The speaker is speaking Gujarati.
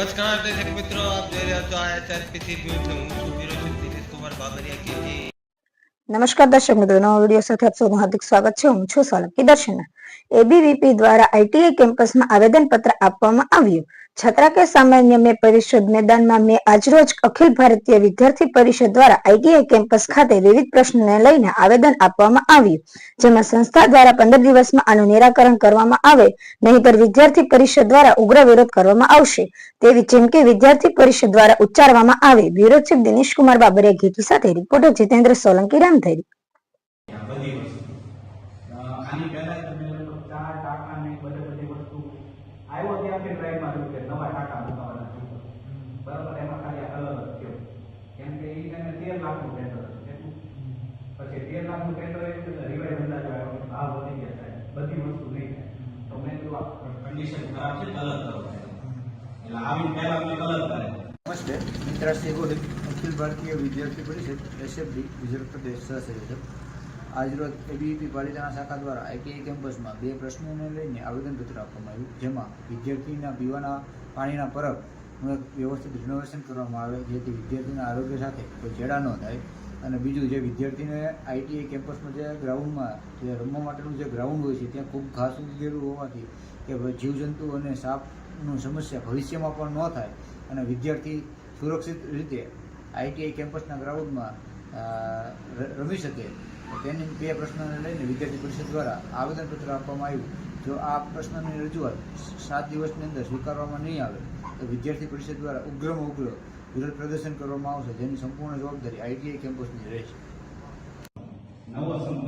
નમસ્કાર, દર્શક મિત્રો, આપ જોઈ રહ્યા છો આઈએસઆરપીસી ન્યૂઝ હું છું વિરોચન દિનેશ કુમાર બાબરિયા. કેજી નમસ્કાર, દર્શક મિત્રો. નવા વીડિયો સાથે આપ સૌનું હાર્દિક સ્વાગત છે. હું છું સોલંકી દર્શના એબીવીપી દ્વારા આઈટીઆઈ કેમ્પસમાં આવેદનપત્ર આપવામાં આવ્યું. છત્રાકે સામાન્ય મે પરિષદ મેદાનમાં મે આજરોજ અખિલ ભારતીય વિદ્યાર્થી પરિષદ દ્વારા આઈટીઆઈ કેમ્પસ ખાતે વિવિધ પ્રશ્નોને લઈને આવેદન આપવામાં આવ્યું, જેમાં સંસ્થા દ્વારા પંદર દિવસમાં આનું નિરાકરણ કરવામાં આવે, નહીંતર વિદ્યાર્થી પરિષદ દ્વારા ઉગ્ર વિરોધ કરવામાં આવશે. તેવી ચીમકી વિદ્યાર્થી પરિષદ દ્વારા ઉચ્ચારવામાં આવે, બ્યુરો ચીફ દિનેશ કુમાર બાબરિયા ઘેટી સાથે રિપોર્ટર જીતેન્દ્ર સોલંકી રામધરી આની પહેલા તમે લોકો ચાર ટાંકા જોયું કે નવા ટાંકા મૂકવાના છે બરાબર એમાં ખાલી આ કલર જ થયો કેમ કે એ એને તેર લાખનું ટેન્ડર હતું કેટલું પછી તેર લાખનું ટેન્ડર એવું એટલે રિવાઇઝ અંદાજ આવ્યો કે ભાવ વધી ગયા સાહેબ બધી વસ્તુ નહીં થાય તો મેં કીધું આ કન્ડિશન ખરાબ છે કલર કરો એટલે આવીને પહેલા અમે કલર કરે નમસ્તે મિત્રાશ્રી ગોહિલ અખિલ ભારતીય વિદ્યાર્થી પરિષદ એસએફડી ગુજરાત પ્રદેશ સહસંયોજક આજરોજ એબીવીપી પાલિતાણા શાખા દ્વારા આઈટીઆઈ કેમ્પસમાં બે પ્રશ્નોને લઈને આવેદનપત્ર આપવામાં આવ્યું, જેમાં વિદ્યાર્થીના પીવાના પાણીના પરબનું એક વ્યવસ્થિત રિનોવેશન કરવામાં આવે, જેથી વિદ્યાર્થીના આરોગ્ય સાથે કોઈ ચેડા ન થાય. અને બીજું, જે વિદ્યાર્થીને આઈટીઆઈ કેમ્પસમાં જે ગ્રાઉન્ડમાં, જે રમવા માટેનું જે ગ્રાઉન્ડ હોય છે, ત્યાં ખૂબ ઘાસ ઉગી ગયેલું હોવાથી કે જીવજંતુ અને સાપનું સમસ્યા ભવિષ્યમાં પણ ન થાય અને વિદ્યાર્થી સુરક્ષિત રીતે આઈટીઆઈ કેમ્પસના ગ્રાઉન્ડમાં રમી શકે. તેની બે પ્રશ્નોને લઈને વિદ્યાર્થી પરિષદ દ્વારા આવેદનપત્ર આપવામાં આવ્યું. જો આ પ્રશ્નની રજૂઆત સાત દિવસની અંદર સ્વીકારવામાં નહીં આવે તો વિદ્યાર્થી પરિષદ દ્વારા ઉગ્રમાં ઉગ્ર વિરોધ પ્રદર્શન કરવામાં આવશે જેની સંપૂર્ણ જવાબદારી આઈટીઆઈ કેમ્પસની રહેશે. નવો સંઘ